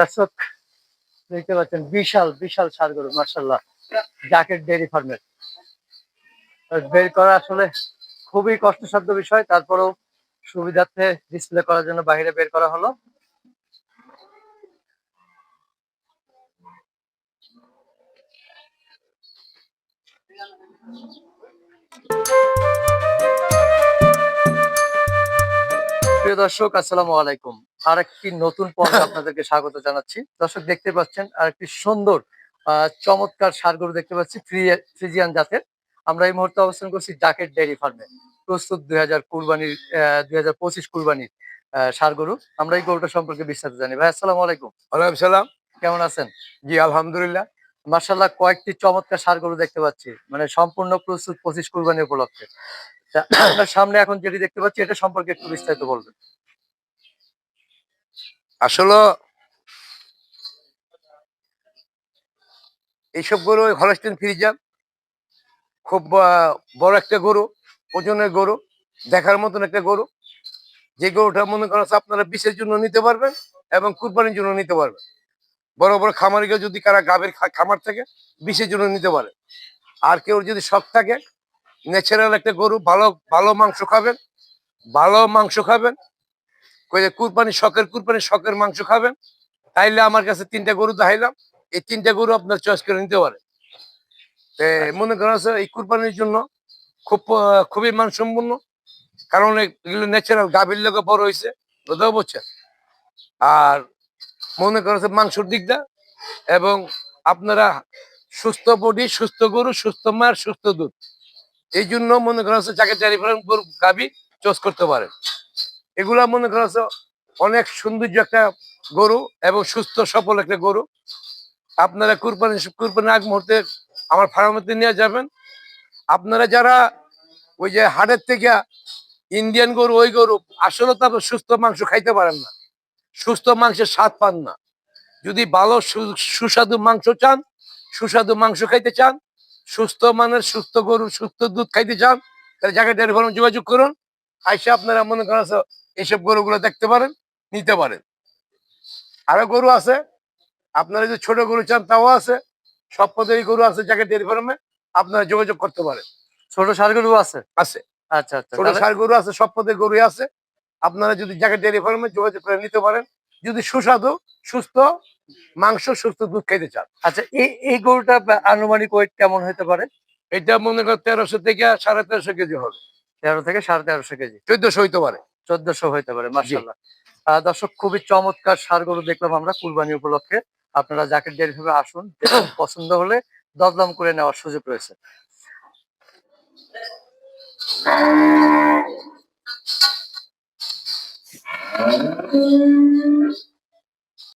দর্শক, দেখতে পাচ্ছেন বিশাল বিশাল সার গরু মার্শাল্লাহ জাকেট ডেয়ারি ফার্মের বের করা আসলে খুবই কষ্টসাধ্য বিষয়, তারপরেও সুবিধার্থে ডিসপ্লে করার জন্য বাইরে বের করা হলো। প্রিয় দর্শক, আসসালামু আলাইকুম। আর একটি নতুন পর্বে আপনাদেরকে স্বাগত জানাচ্ছি। দর্শক দেখতে পাচ্ছেন আর একটি সুন্দর চমৎকার সার গরু দেখতে পাচ্ছি ফ্রি- ফ্রিজিয়ান জাতের। আমরা এই মুহূর্তে অবস্থান করছি জাকেট ডেয়ারি ফার্মে। প্রস্তুত দুই হাজার কুরবানির দুই হাজার পঁচিশ কুরবানির আহ, ষাঁড় গরু। আমরা এই গরুটা সম্পর্কে বিস্তারিত জানি। ভাই আসসালামু আলাইকুম। ওয়ালাইকুম সালাম। কেমন আছেন? জি আলহামদুলিল্লাহ। মার্শাল্লাহ কয়েকটি চমৎকার সার গরু দেখতে পাচ্ছি। মানে সম্পূর্ণ প্রস্তুত পঁচিশ কুরবানি উপলক্ষে। আপনার সামনে এখন যেটি দেখতে পাচ্ছি এটা সম্পর্কে একটু বিস্তারিত বলবেন। আসলে এইসব গরু হলস্টেন ফ্রিজার খুব বড় একটা গরু, ওজনের গরু, দেখার মতন একটা গরু। যে গরুটা মনে করেন আপনারা বিষের জন্য নিতে পারবেন এবং কুরবানির জন্য নিতে পারবেন। বড় বড় খামারিকে যদি কারা গাভীর খা- খামার থেকে, বিষের জন্য নিতে পারে। আর কেউ যদি শখ থাকে ন্যাচারাল একটা গরু, ভালো ভালো মাংস খাবেন, ভালো মাংস খাবেন কুরবানি শখের কুরবানি, শখের মাংস খাবেন, তাইলে আমার কাছে তিনটা গরু দেখাইলাম। এই তিনটা গরু আপনার চয়েস করে নিতে পারে মনে করেন আছে, এই কুরবানির জন্য খুব খুবই মানসম্পন্ন, কারণ এগুলো ন্যাচারাল গাভীর লোকে বড় হয়েছে বুঝতে পারছেন? আর মনে করেন যে মাংসর দিকটা এবং আপনারা সুস্থ বডি, সুস্থ গরু, সুস্থ মার, সুস্থ দুধ, এই জন্য মনে করেন হচ্ছে যাকে চারি গরু, গাভী চয়েস করতে পারেন। এগুলা মনে করা হচ্ছে অনেক সৌন্দর্য একটা গরু এবং সুস্থ, সফল একটা গরু। আপনারা কুরবানি কুরবানির আগ মুহূর্তে আমার ফার্মেতে নিয়ে যাবেন। আপনারা যারা ওই যে হাটের থেকে ইন্ডিয়ান গরু, ওই গরু, আসলে তো সুস্থ মাংস খাইতে পারেন না। সুস্থ মাংসের স্বাদ পান না। যদি ভালো সুস্বাদু মাংস চান, সুস্বাদু মাংস খাইতে চান, সুস্থ মানের সুস্থ গরু, সুস্থ দুধ খাইতে চান, তাহলে ফার্ম যোগাযোগ করুন। আইসা আপনারা মনে করেন যে এইসব গরুগুলো দেখতে পারেন নিতে পারেন। আরও গরু আছে আপনারা যদি ছোট গরু চান তাও আছে সব পদের গরু আছে যাকে ডেয়ারি ফার্মে আপনারা যোগাযোগ করতে পারেন। ছোট সার গরু আছে? আছে। আচ্ছা আচ্ছা ছোট সার গরু আছে সব পদের গরু আছে আপনারা যদি যাকে ডেয়ারি ফার্মে যোগাযোগ করে নিতে পারেন যদি সুস্বাদু সুস্থ মাংস সুস্থ দুধ খাইতে চান। আচ্ছা এই এই গরুটা আনুমানিক ওয়েট কেমন হতে পারে? এটা মনে করেন তেরোশো থেকে সাড়ে তেরোশো কেজি হবে। তেরো থেকে সাড়ে তেরোশো কেজি। চোদ্দশো হইতে পারে চোদ্দশো হইতে পারে মার্শাল্লাহ দর্শক খুবই চমৎকার সার গরু দেখলাম আমরা কুরবানি উপলক্ষে। আপনারা জাকেট ডেয়ারি ভাবে আসুন পছন্দ হলে দদলাম করে নেওয়ার সুযোগ রয়েছে।